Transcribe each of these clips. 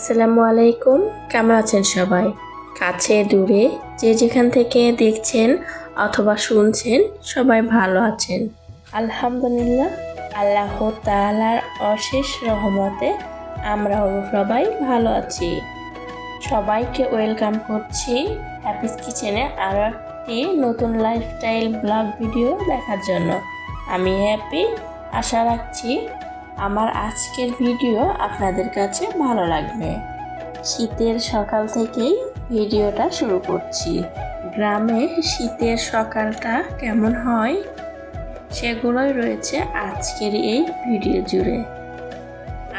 আসসালামু আলাইকুম। কেমন আছেন সবাই? কাছে, দূরে, যে যেখান থেকে দেখছেন অথবা শুনছেন, সবাই ভালো আছেন। আলহামদুলিল্লাহ, আল্লাহ তাআলার অশেষ রহমতে আমরাও সবাই ভালো আছি। সবাইকে ওয়েলকাম করছি হ্যাপিস কিচেনে আরও একটি নতুন লাইফস্টাইল ব্লগ ভিডিও দেখার জন্য। আমি হ্যাপি আশা রাখছি আমার আজকের ভিডিও আপনাদের কাছে ভালো লাগবে। শীতের সকাল থেকেই ভিডিওটা শুরু করছি। গ্রামে শীতের সকালটা কেমন হয় সেগুলোই রয়েছে আজকের এই ভিডিও জুড়ে।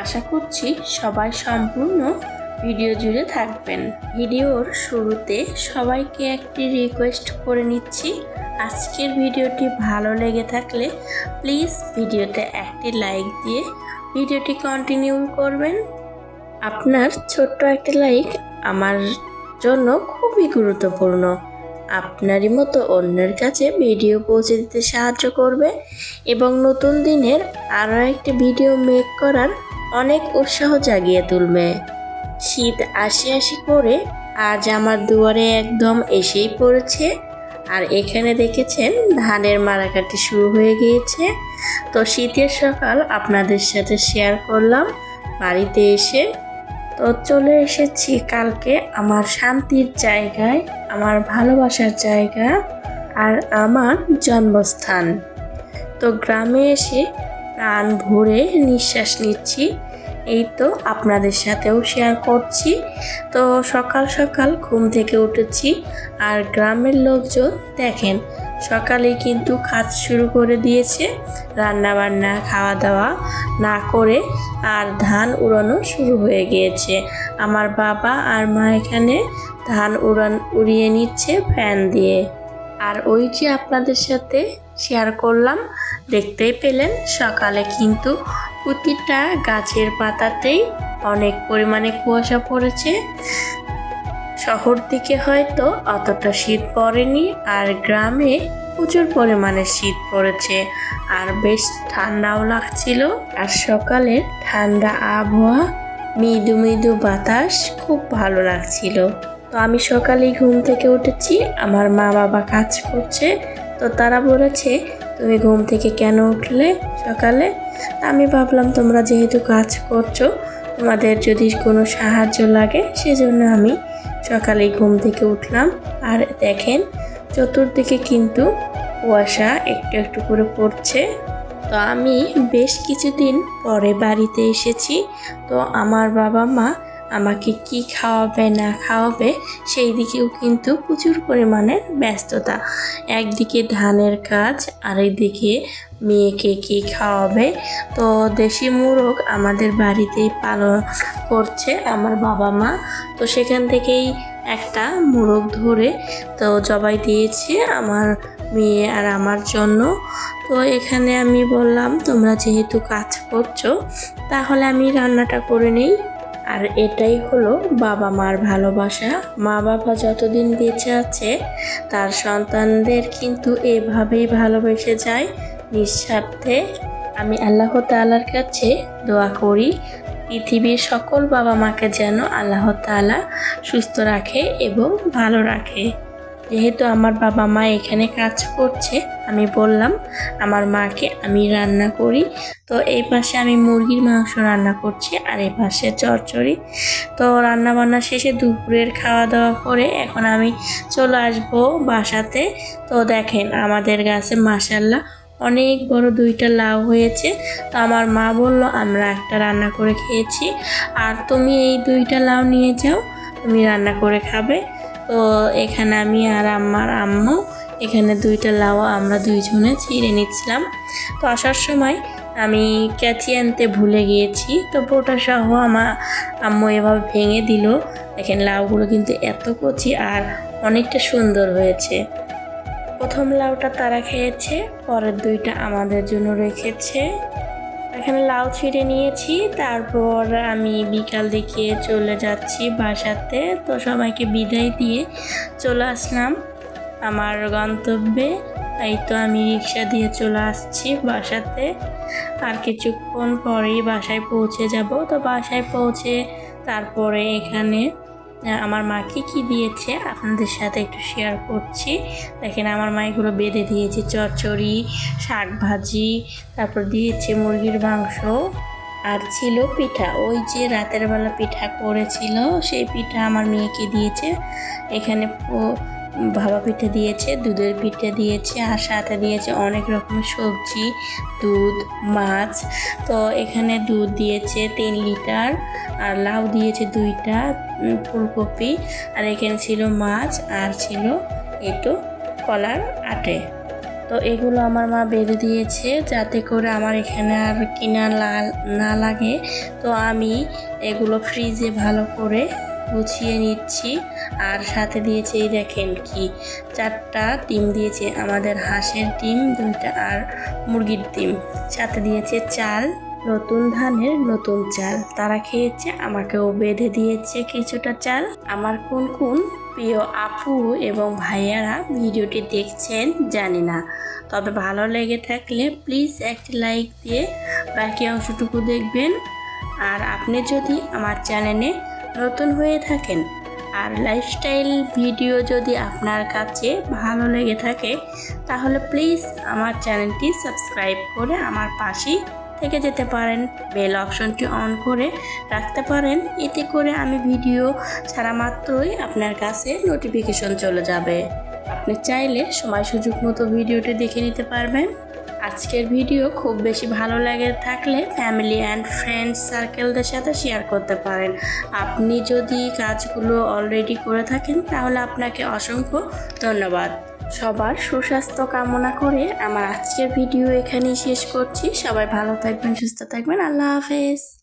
আশা করছি সবাই সম্পূর্ণ ভিডিও জুড়ে থাকবেন। ভিডিওর শুরুতে সবাইকে একটি রিকোয়েস্ট করে নিচ্ছি। আজকের ভিডিওটি ভালো লেগে থাকলে প্লিজ ভিডিওতে একটি লাইক দিয়ে ভিডিওটি কন্টিনিউ করবেন। আপনার ছোট্ট একটা লাইক আমার জন্য খুবই গুরুত্বপূর্ণ। আপনারই মতো অন্যের কাছে ভিডিও পৌঁছে দিতে সাহায্য করবে এবং নতুন দিনের আরও একটি ভিডিও মেক করার অনেক উৎসাহ জাগিয়ে তুলবে। শীত আসি আসি করে আজ আমার দুয়ারে একদম এসেই পড়েছে। আর এখানে দেখেছেন ধানের মারাকাটি শুরু হয়ে গিয়েছে। তো শীতের সকাল আপনাদের সাথে শেয়ার করলাম বাড়িতে এসে। তো চলে এসেছি কালকে আমার শান্তির জায়গায়, আমার ভালোবাসার জায়গা আর আমার জন্মস্থান। তো গ্রামে এসে প্রাণ ভরে নিঃশ্বাস নিচ্ছি। এই তো আপনাদের সাথেও শেয়ার করছি। তো সকাল সকাল ঘুম থেকে উঠেছি আর গ্রামের লোকজন দেখেন সকালে কিন্তু কাজ শুরু করে দিয়েছে রান্না বান্না খাওয়া দাওয়া না করে আর ধান উড়ানো শুরু হয়ে গিয়েছে। আমার বাবা আর মা এখানে ধান উড়ান, উড়িয়ে নিচ্ছে ফ্যান দিয়ে। আর ওই যে আপনাদের সাথে শেয়ার করলাম, দেখতেই পেলেন সকালে কিন্তু প্রতিটা গাছের পাতাতেই অনেক পরিমাণে কুয়াশা পড়েছে। শহর দিকে হয়তো অতটা শীত পড়েনি আর গ্রামে প্রচুর পরিমাণে শীত পড়েছে। আর বেশ ঠান্ডাও লাগছিল। আর সকালে ঠান্ডা আবহাওয়া, মৃদু মৃদু বাতাস খুব ভালো লাগছিল। তো আমি সকালেই ঘুম থেকে উঠেছি। আমার মা বাবা কাজ করছে। তো তারা বলেছে, তুমি ঘুম থেকে কেন উঠলে সকালে? আমি ভাবলাম, তোমরা যেহেতু কাজ করছ, তোমাদের যদি কোনো সাহায্য লাগে, সেজন্য আমি সকালে ঘুম থেকে উঠলাম। আর দেখেন, চতুর্দিকে কিন্তু কুয়াশা একটু একটু করে পড়ছে। তো আমি বেশ কিছুদিন পরে বাড়িতে এসেছি। তো আমার বাবা মা আমাকে কি খাওয়াবে, না খাওয়াবে, সেই দিকেও কিন্তু প্রচুর পরিমাণে ব্যস্ততা। একদিকে ধানের কাজ, আরেকদিকে মেয়েকে কি খাওয়াবে? তো দেশি মুরগ আমাদের বাড়িতেই পালন করছে আমার বাবা মা। তো সেখান থেকেই একটা মুরগ ধরে, তো জবাই দিয়েছে আমার মেয়ে আর আমার জন্য। তো এখানে আমি বললাম, তোমরা যেহেতু কাজ করছ, তাহলে আমি রান্নাটা করে নেই। আর এটাই হলো বাবা মার ভালোবাসা। মা বাবা যতদিন বেঁচে আছে, তার সন্তানদের কিন্তু এভাবেই ভালোবেসে যায়। নিঃস্বার্থে আমি আল্লাহ তালার কাছে দোয়া করি, পৃথিবীর সকল বাবা মাকে যেন আল্লাহ তালা সুস্থ রাখে এবং ভালো রাখে। যেহেতু আমার বাবা মা এখানে কাজ করছে, আমি বললাম, আমার মাকে আমি রান্না করি। তো এই পাশে আমি মুরগির মাংস রান্না করছি আর এই পাশে চরচড়ি। তো রান্না বান্না শেষে দুপুরের খাওয়া দাওয়া করে এখন আমি চলে আসব বাসাতে। তো দেখেন, আমাদের গাছে মাসাল্লাহ অনেক বড় দুইটা লাউ হয়েছে। তো আমার মা বলল, আমরা একটা রান্না করে খেয়েছি। আর তুমি এই দুইটা লাউ নিয়ে যাও, তুমি রান্না করে খাবে। তো এখানে আমি আর আমার আম্মু, এখানে দুইটা লাউ আমরা দুইজনে ছিঁড়ে নিচ্ছিলাম। তো আসার সময় আমি ক্যাচি আনতে ভুলে গিয়েছি। তো বোটা সহ আমার আম্মু এভাবে ভেঙে দিল। দেখেন লাউগুলো কিন্তু এত কচি আর অনেকটা সুন্দর হয়েছে। প্রথম লাউটা তারা খেয়েছে, পরের দুইটা আমাদের জন্য রেখেছে। এখানে লাউ ছিঁড়ে নিয়েছি, তারপর আমি বিকাল দিকে চলে যাচ্ছি বাসাতে। তো সবাইকে বিদায় দিয়ে চলে আসলাম আমার গন্তব্যে। এই তো আমি রিক্সা দিয়ে চলে আসছি বাসাতে। আর কিছুক্ষণ পরেই বাসায় পৌঁছে যাব। তো বাসায় পৌঁছে তারপরে এখানে আমার মা কী কী দিয়েছে আপনাদের সাথে একটু শেয়ার করছি। দেখেন, আমার মা এগুলো বেঁধে দিয়েছে, চচ্চড়ি, শাক ভাজি, তারপর দিয়েছে মুরগির মাংস আর ছিল পিঠা। ওই যে রাতের বেলা পিঠা করেছিল, সেই পিঠা আমার মেয়েকে দিয়েছে। এখানে ভাপা পিঠে দিয়েছে, দুধের পিঠে দিয়েছে, আর সাথে দিয়েছে অনেক রকমের সবজি, দুধ, মাছ। তো এখানে দুধ দিয়েছে তিন লিটার, আর লাউ দিয়েছে দুইটা ফুলকপি। আর এখানে ছিল মাছ, আর ছিল একটু কলার আটে। তো এগুলো আমার মা বেঁধে দিয়েছে যাতে করে আমার এখানে আর কিনা না লাগে। তো আমি এগুলো ফ্রিজে ভালো করে গুছিয়ে নিচ্ছি। আর সাথে দিয়েছে এই দেখেন কি, চারটা ডিম দিয়েছে আমাদের হাঁসের ডিম, দুইটা আর মুরগির ডিম। সাথে দিয়েছে চাল, নতুন ধানের নতুন চাল। তারা খেয়েছে, আমাকেও বেঁধে দিয়েছে কিছুটা চাল। আমার কোন কোন প্রিয় আপু এবং ভাইয়ারা ভিডিওটি দেখছেন জানি না। তবে ভালো লেগে থাকলে প্লিজ একটি লাইক দিয়ে বাকি অংশটুকু দেখবেন। আর আপনি যদি আমার চ্যানেলে নতুন হয়ে থাকেন আর লাইফস্টাইল ভিডিও যদি আপনার কাছে ভালো লেগে থাকে, তাহলে প্লিজ আমার চ্যানেলটি সাবস্ক্রাইব করে আমার পাশেই থেকে যেতে পারেন। বেল অপশনটি অন করে রাখতে পারেন। এতে করে আমি ভিডিও ছাড়া মাত্রই আপনার কাছে নোটিফিকেশন চলে যাবে। আপনি চাইলে সময় সুযোগ মতো ভিডিওটি দেখে নিতে পারবেন। আজকের ভিডিও খুব বেশি ভালো লাগে থাকলে ফ্যামিলি অ্যান্ড ফ্রেন্ডস সার্কেলদের সাথে শেয়ার করতে পারেন। আপনি যদি কাজগুলো অলরেডি করে থাকেন, তাহলে আপনাকে অসংখ্য ধন্যবাদ। সবার সুস্বাস্থ্য কামনা করে আমার আজকের ভিডিও এখানেই শেষ করছি। সবাই ভালো থাকবেন, সুস্থ থাকবেন। আল্লাহ হাফেজ।